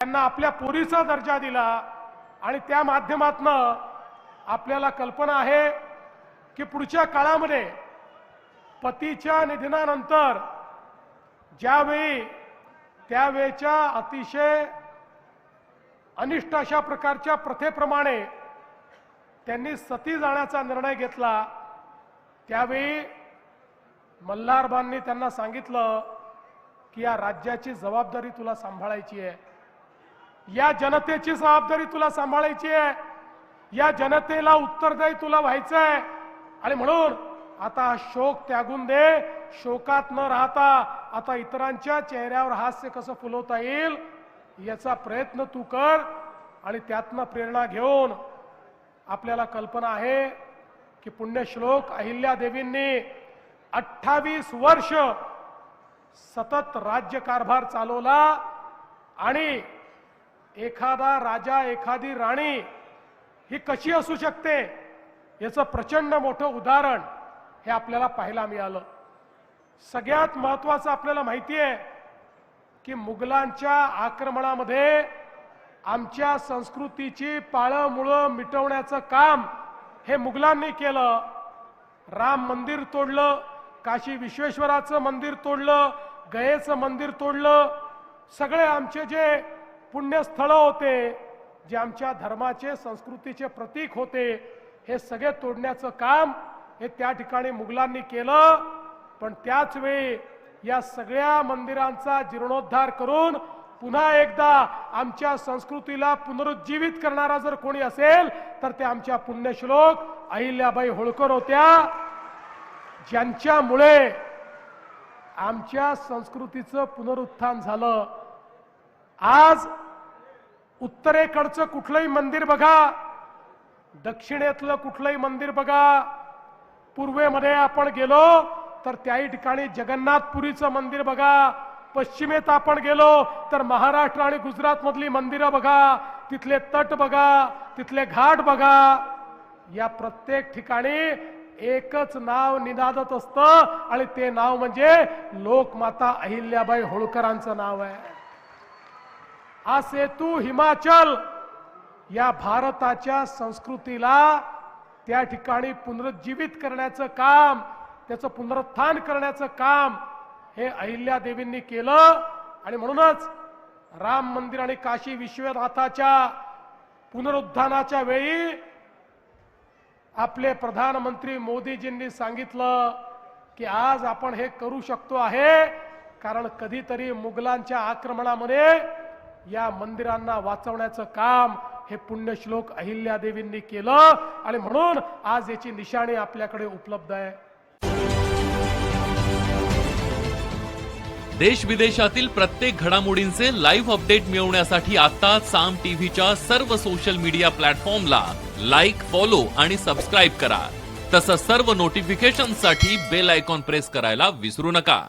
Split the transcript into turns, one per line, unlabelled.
त्यांना आपल्या पोरीचा दर्जा दिला आणि त्या माध्यमातनं आपल्याला कल्पना आहे की पुढच्या काळामध्ये पतीच्या निधनानंतर ज्यावेळी त्यावेळेच्या अतिशय अनिष्ट अशा प्रकारच्या प्रथेप्रमाणे त्यांनी सती जाण्याचा निर्णय घेतला त्यावेळी मल्हारबांनी त्यांना सांगितलं की या राज्याची जबाबदारी तुला सांभाळायची आहे. या जनतेची जबाबदारी तुला सांभाळायची आहे. या जनतेला उत्तरदायी तुला व्हायचं आहे आणि म्हणून आता हा शोक त्यागून दे. शोकात न राहता आता इतरांच्या चेहऱ्यावर हास्य कसं फुलवता येईल याचा प्रयत्न तू कर आणि त्यातनं प्रेरणा घेऊन आपल्याला कल्पना आहे की पुण्यश्लोक अहिल्या देवींनी अठ्ठावीस वर्ष सतत राज्यकारभार चालवला आणि एखादा राजा एखादी राणी ही कशी असू शकते? याचं प्रचंड मोठं उदाहरण हे आपल्याला पाहायला मिळालं. सगळ्यात महत्वाचं आपल्याला माहिती आहे की मुघलांच्या आक्रमणामध्ये आमच्या संस्कृतीची पाळंमुळं मिटवण्याचं काम हे मुघलांनी केलं. राम मंदिर तोडलं काशी विश्वेश्वराचं मंदिर तोडलं गयेचं मंदिर तोडलं. सगळे आमचे जे पुण्यस्थळं होते जे आमच्या धर्माचे संस्कृतीचे प्रतीक होते हे सगळे तोडण्याचं काम हे त्या ठिकाणी मुघलांनी केलं. पण त्याचवेळी या सगळ्या मंदिरांचा जीर्णोद्धार करून पुन्हा एकदा आमच्या संस्कृतीला पुनरुज्जीवित करणारा जर कोणी असेल तर ते आमच्या पुण्यश्लोक अहिल्याबाई होळकर होत्या ज्यांच्यामुळे आमच्या संस्कृतीचं पुनरुत्थान झालं. आज उत्तरेकडचं कुठलंही मंदिर बघा दक्षिणेतलं कुठलंही मंदिर बघा पूर्वेमध्ये आपण गेलो तर त्याही ठिकाणी जगन्नाथपुरीचं मंदिर बघा पश्चिमेत आपण गेलो तर महाराष्ट्र आणि गुजरात मधली मंदिरं बघा तिथले तट बघा तिथले घाट बघा. या प्रत्येक ठिकाणी एकच नाव निनादत असतं आणि ते नाव म्हणजे लोकमाता अहिल्याबाई होळकरांचं नाव आहे. हा सेतू हिमाचल. या भारताच्या संस्कृतीला त्या ठिकाणी पुनरुज्जीवित करण्याचं काम त्याचं पुनरुत्थान करण्याचं काम हे अहिल्यादेवींनी केलं. आणि म्हणूनच राम मंदिर आणि काशी विश्वनाथाच्या पुनरुत्थानाच्या वेळी आपले प्रधानमंत्री मोदीजींनी सांगितलं की आज आपण हे करू शकतो आहे कारण कधीतरी मुघलांच्या आक्रमणामध्ये या मंदिरांना वाचवण्याचं काम हे पुण्यश्लोक अहिल्यादेवींनी केलं. आणि म्हणून आज याची निशाणी आपल्याकडे उपलब्ध आहे.
देश विदेशातील प्रत्येक घडामोडींचे लाईव्ह अपडेट मिळवण्यासाठी आता साम टीव्हीच्या सर्व सोशल मीडिया प्लॅटफॉर्मला लाईक फॉलो आणि सबस्क्राईब करा. तसंच सर्व नोटिफिकेशनसाठी बेल आयकॉन प्रेस करायला विसरू नका.